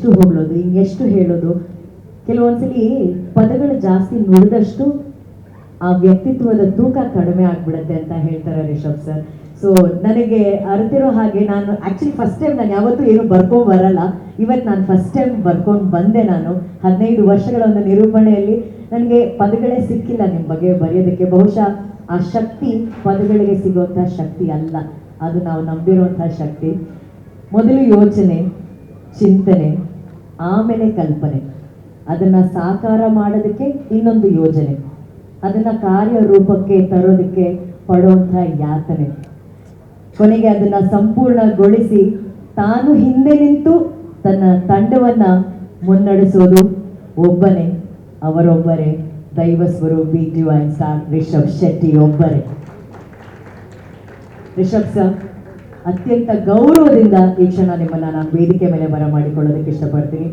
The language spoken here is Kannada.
ಎಷ್ಟು ಹೊಗಳೋದು ಎಷ್ಟು ಹೇಳೋದು. ಕೆಲವೊಂದ್ಸಲಿ ಪದಗಳು ಜಾಸ್ತಿ ನುಡಿದಷ್ಟು ಆ ವ್ಯಕ್ತಿತ್ವದ ತೂಕ ಕಡಿಮೆ ಆಗ್ಬಿಡುತ್ತೆ ಅಂತ ಹೇಳ್ತಾರೆ ರಿಷಬ್ ಸರ್. ಸೊ ನನಗೆ ಅರ್ತಿರೋ ಹಾಗೆ ನಾನು ಆಕ್ಚುಲಿ ಫಸ್ಟ್ ಟೈಮ್ ನಾನು ಯಾವತ್ತೂ ಏನು ಬರ್ಕೊಂಡ್ ಬರಲ್ಲ. ಇವತ್ತು ನಾನು ಫಸ್ಟ್ ಟೈಮ್ ಬರ್ಕೊಂಡು ಬಂದೆ ನಾನು. ಹದಿನೈದು ವರ್ಷಗಳ ಒಂದು ನಿರೂಪಣೆಯಲ್ಲಿ ನನಗೆ ಪದಗಳೇ ಸಿಕ್ಕಿಲ್ಲ ನಿಮ್ಮ ಬಗ್ಗೆ ಬರೆಯೋದಕ್ಕೆ. ಬಹುಶಃ ಆ ಶಕ್ತಿ ಪದಗಳಿಗೆ ಸಿಗುವಂತಹ ಶಕ್ತಿ ಅಲ್ಲ. ಅದು ನಾವು ನಂಬಿರುವಂತಹ ಶಕ್ತಿ. ಮೊದಲು ಯೋಚನೆ, ಚಿಂತನೆ ಆಮೇಲೆ ಕಲ್ಪನೆ. ಅದನ್ನ ಸಾಕಾರ ಮಾಡೋದಕ್ಕೆ ಇನ್ನೊಂದು ಯೋಜನೆ. ಅದನ್ನ ಕಾರ್ಯರೂಪಕ್ಕೆ ತರೋದಕ್ಕೆ ಪಡುವಂಥ ಯಾತನೆ. ಕೊನೆಗೆ ಅದನ್ನ ಸಂಪೂರ್ಣಗೊಳಿಸಿ ತಾನು ಹಿಂದೆ ನಿಂತು ತನ್ನ ತಂಡವನ್ನ ಮುನ್ನಡೆಸೋದು ಒಬ್ಬನೇ, ಅವರೊಬ್ಬರೇ, ದೈವ ಸ್ವರೂಪಿ ಡಿವೈನ್ ಸ್ಟಾರ್ ರಿಷಬ್ ಶೆಟ್ಟಿ ಒಬ್ಬರೇ. ರಿಷಬ್ ಸರ್, ಅತ್ಯಂತ ಗೌರವದಿಂದ ಈ ಕ್ಷಣ ನಿಮ್ಮನ್ನ ನಾನು ವೇದಿಕೆ ಮೇಲೆ ಬರಮಾಡಿಕೊಳ್ಳೋದಕ್ಕೆ ಇಷ್ಟಪಡ್ತೀನಿ.